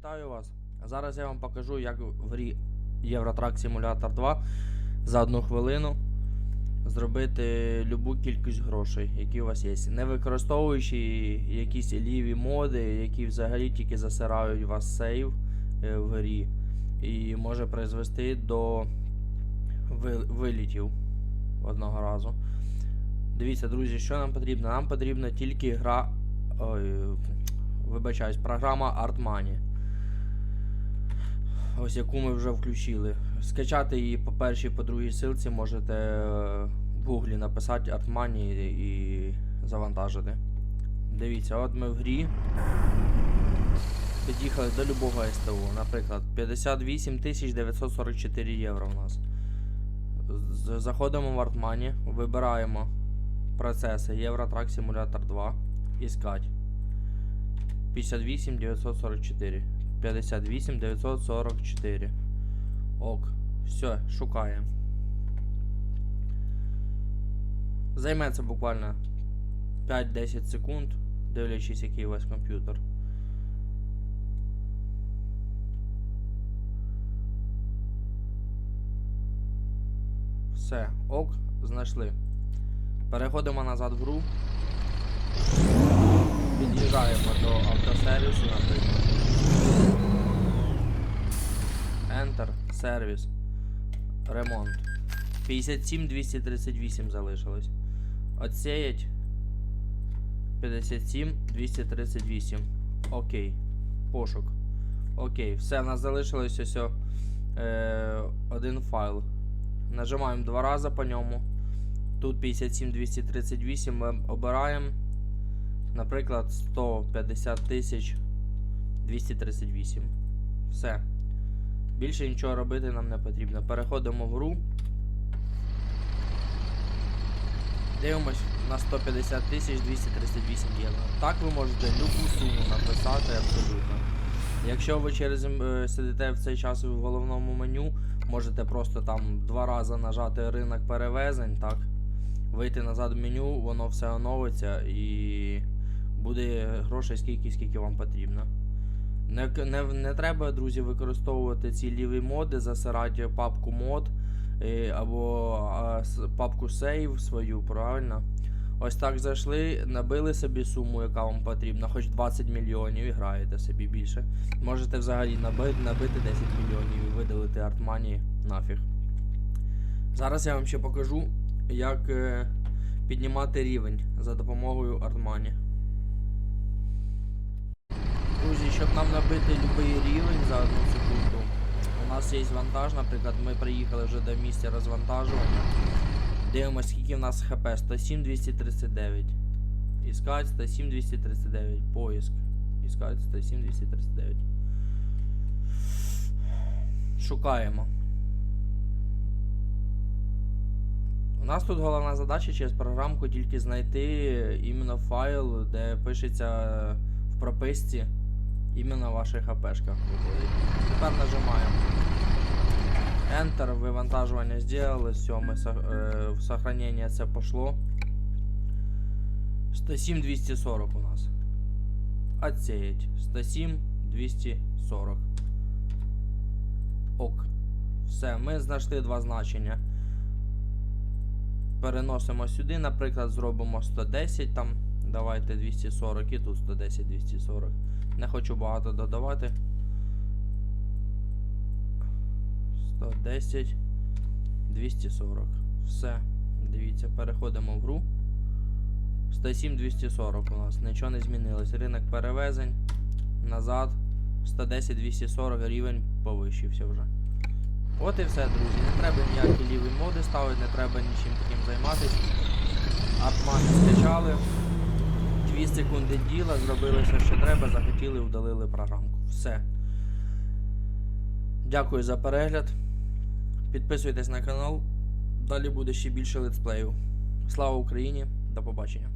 Вітаю вас! Зараз я вам покажу, як в грі Євротрак Simulator 2 за одну хвилину зробити любу кількість грошей, які у вас є. Не використовуючи якісь ліві моди, які взагалі тільки засирають вас сейв е, в грі, і може призвести до вилітів одного разу. Дивіться, друзі, що нам потрібно? Нам потрібна тільки гра. Ой, вибачаюсь, програма ArtMoney. Ось яку ми вже включили. Скачати її по першій, по другій силці можете е, в гуглі написати ArtMoney і завантажити. Дивіться, от ми в грі. Під'їхали до любого СТО. Наприклад, 58 944 євро у нас. Заходимо в ArtMoney, вибираємо процеси Eurotrack Simulator 2. Іскать. 58 944. 58 944. Ок. Все, шукаємо. Займе це буквально 5-10 секунд, дивлячись, який у вас комп'ютер. Все, ок, знайшли. Переходимо назад в гру. Під'їжджаємо до автосервісу, наприклад. Enter, сервіс. Ремонт. 57 238 залишилось. Отсеять. 57 238. Окей. Пошук. Окей. Все, в нас залишилось ось е, один файл. Нажимаємо два рази по ньому. Тут 57 238 ми обираємо. Наприклад, 150 238. Все. Більше нічого робити нам не потрібно. Переходимо в гру. Дивимось на 150 тисяч 238 євро. Так ви можете любу суму написати абсолютно. Якщо ви через е, сидите в цей час в головному меню, можете просто там два рази нажати ринок перевезень, так? Вийти назад в меню, воно все оновиться і буде грошей скільки, скільки вам потрібно. Не, не, не треба, друзі, використовувати ці ліві моди, засирати папку мод е, або а, папку save свою, правильно? Ось так зайшли, набили собі суму, яка вам потрібна, хоч 20 мільйонів і граєте собі більше. Можете взагалі набити, набити 10 мільйонів і видалити артмані нафіг. Зараз я вам ще покажу, як е, піднімати рівень за допомогою артмані. Щоб нам набити будь-який рівень за одну секунду, у нас є вантаж, наприклад, ми приїхали вже до місця розвантажування. Дивимось, скільки в нас хп. 107 239. Іскать 107 239. Поиск. Іскать 107 239. Шукаємо. У нас тут головна задача через програмку тільки знайти іменно файл, де пишеться в прописці іменно ваша хпшка виходить. Тепер нажимаємо. Enter, вивантажування зробили, все, ми е, в сохранення це пошло. 107 240 у нас. Отсеять. 107 240. Ок. Все, ми знайшли два значення. Переносимо сюди, наприклад, зробимо 110 там. Давайте 240 і тут 110 240. Не хочу багато додавати. 110 240. Все. Дивіться, переходимо в гру. 107 240 у нас. Нічого не змінилось. Ринок перевезень. Назад. 110 240 рівень повищився вже. От і все, друзі. Не треба ніякі ліві моди ставити, не треба нічим таким займатися. Артмани скачали. 2 секунди діла, зробили все, що треба, захотіли, вдалили програмку. Все. Дякую за перегляд. Підписуйтесь на канал. Далі буде ще більше летсплеїв. Слава Україні! До побачення.